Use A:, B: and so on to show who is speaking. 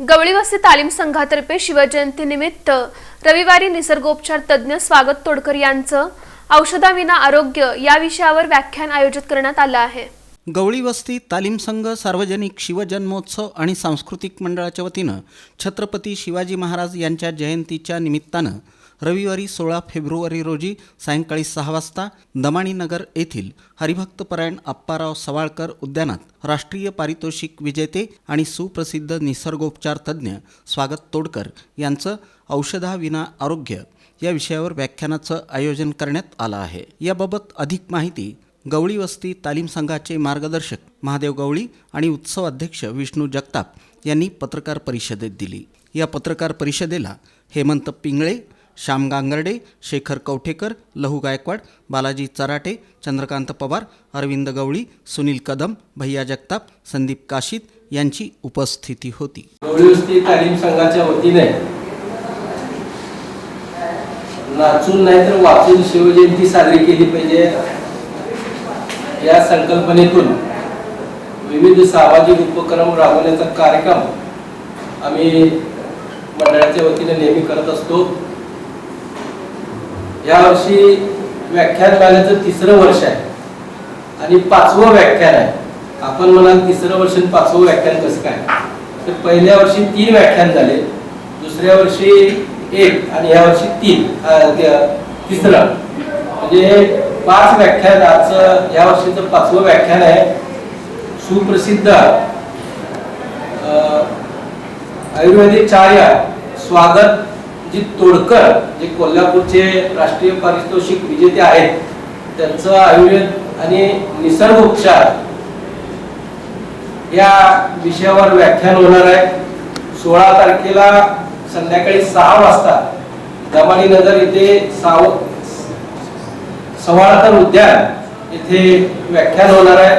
A: गवळीवस्ती तालीम संघातर्फे शिवजयंतीनिमित्त रविवारी निसर्गोपचार तज्ज्ञ स्वागत तोडकर यांचं औषधाविना आरोग्य या विषयावर व्याख्यान आयोजित करण्यात आलं आहे.
B: गवळी वस्ती तालीम संघ सार्वजनिक शिवजन्मोत्सव आणि सांस्कृतिक मंडळाच्या वतीनं छत्रपती शिवाजी महाराज यांच्या जयंतीच्या निमित्तानं रविवारी सोळा फेब्रुवारी रोजी सायंकाळी सहा वाजता दमाणीनगर येथील हरिभक्तपरायण अप्पाराव सवाळकर उद्यानात राष्ट्रीय पारितोषिक विजेते आणि सुप्रसिद्ध निसर्गोपचार तज्ज्ञ स्वागत तोडकर यांचं औषधाविना आरोग्य या विषयावर व्याख्यानाचं आयोजन करण्यात आलं आहे. याबाबत अधिक माहिती गवळी वस्ती तालीम संघाचे मार्गदर्शक महादेव गवळी आणि उत्सव अध्यक्ष विष्णू जगताप यांनी पत्रकार परिषदेत दिली. या पत्रकार परिषदेला हेमंत पिंगळे श्याम गांगर्डे शेखर कवठेकर लहू गायकवाड बालाजी चराटे चंद्रकांत पवार अरविंद गवळी सुनील कदम भैया जगताप संदीप काशीद यांची उपस्थिती होती.
C: गवळीवस्ती तालीम संघाच्या वतीने नाचून नाही तर वाचून शिवजयंती साजरी केली पाहिजे. या संकल्पनेतून विविध सामाजिक उपक्रम राबवण्याचा कार्यक्रम आम्ही मंडळाच्या वतीने नेहमी करत असतो. यावर्षी व्याख्यानमालेचं तिसरं वर्ष आहे. आणि पाचवं व्याख्यान आहे. आपण म्हणाल तिसरं वर्ष आणि पाचवं व्याख्यान कसं काय? तर पहिल्या वर्षी तीन व्याख्यान झाले. दुसऱ्या वर्षी एक आणि या वर्षी तीन तिसरं. म्हणजे पाच व्याख्यान आजचं या वर्षीचं पाचवं व्याख्यान आहे. सुप्रसिद्ध अं, आयुर्वेदिक चार्य स्वागत जी तोडकर जे कोल्हापूरचे राष्ट्रीय पारितोषिक विजेते आहेत त्यांचं आयुर्वेद आणि निसर्ग उपचार या विषयावर व्याख्यान होणार आहे. सोळा तारखेला संध्याकाळी सहा वाजता दमानी नगर येथे साव सवाळकर उद्यान येथे व्याख्यान होणार आहे.